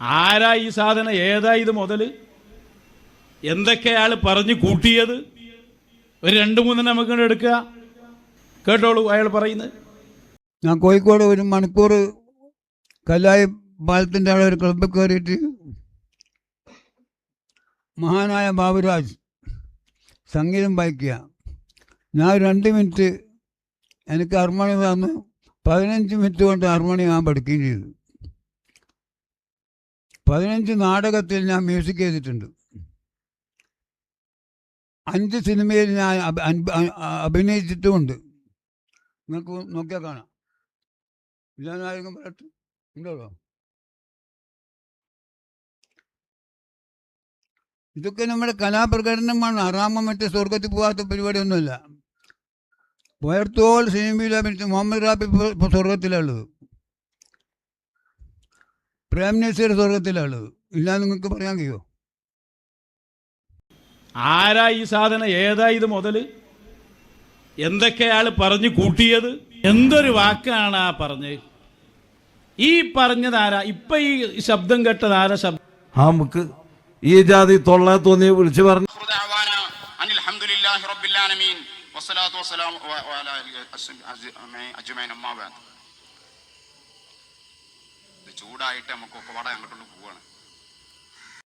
ആരാ ഈ സാധനം? ഏതാ ഇത് മുതൽ? എന്തൊക്കെ അയാൾ പറഞ്ഞു കൂട്ടിയത്? ഒരു രണ്ട് മൂന്നെണ്ണം നമുക്ക് എടുക്കുക കേട്ടോളൂ അയാൾ പറയുന്നത്. ഞാൻ കോഴിക്കോട് ഒരു മണിക്കൂർ കല്ലായി പാലത്തിന്റെ അവിടെ ഒരു ക്ലബ്ബിൽ കയറിയിട്ട് മഹാനായ ബാബുരാജ് സംഗീതം വായിക്കുക. ഞാൻ രണ്ട് മിനിറ്റ് എനിക്ക് ഹർമോണി തന്നു പതിനഞ്ച് മിനിറ്റ് കൊണ്ട് ഹർമോണി ഞാൻ പഠിക്കുകയും ചെയ്തു. പതിനഞ്ച് നാടകത്തിൽ ഞാൻ മ്യൂസിക് ചെയ്തിട്ടുണ്ട്. അഞ്ച് സിനിമയിൽ ഞാൻ അഭിനയിച്ചിട്ടുമുണ്ട്. നിങ്ങൾക്ക് നോക്കിയാൽ കാണാം. ഇല്ലാന്നായിരിക്കും പറയട്ടെ ഉണ്ടോ. ഇതൊക്കെ നമ്മുടെ കലാപ്രകടനമാണ്. അറാമ മറ്റേ സ്വർഗത്തിൽ പോകാത്ത പരിപാടിയൊന്നുമില്ല. പോയർത്തോൾ സിനിമയിൽ അഭിനയിച്ച മുഹമ്മദ് റാബി സ്വർഗത്തിലുള്ളത് പ്രേം നസീർ സ്വർഗത്തിലുള്ളത് ഇല്ല നിങ്ങൾക്ക് പറയാൻ കഴിയോ ആരാ ഈ സാധനം? ഏതാ ഇത് മുതൽ? എന്തൊക്കെയാൾ പറഞ്ഞു കൂട്ടിയത്? എന്തൊരു വാക്കാണ് ആ പറഞ്ഞത് ഈ പറഞ്ഞത് ആരാ? ഇപ്പൊ ഈ ശബ്ദം കേട്ടത് ആരാ ശബ്ദം? ആ നമുക്ക് ഈ ജാതി തൊള്ള തോന്നി വിളിച്ചു പറഞ്ഞു അനിൽഹമുല്ലാഹി റബ്ബിൽ ആലമീൻ. വസ്സലാത്തു വസ്സലാം അജ്മഈൻ അമ്മാ ബഅദ് ചൂടായിട്ട് നമുക്കൊക്കെ വട അങ്ങോട്ടുള്ള പോവാണ്.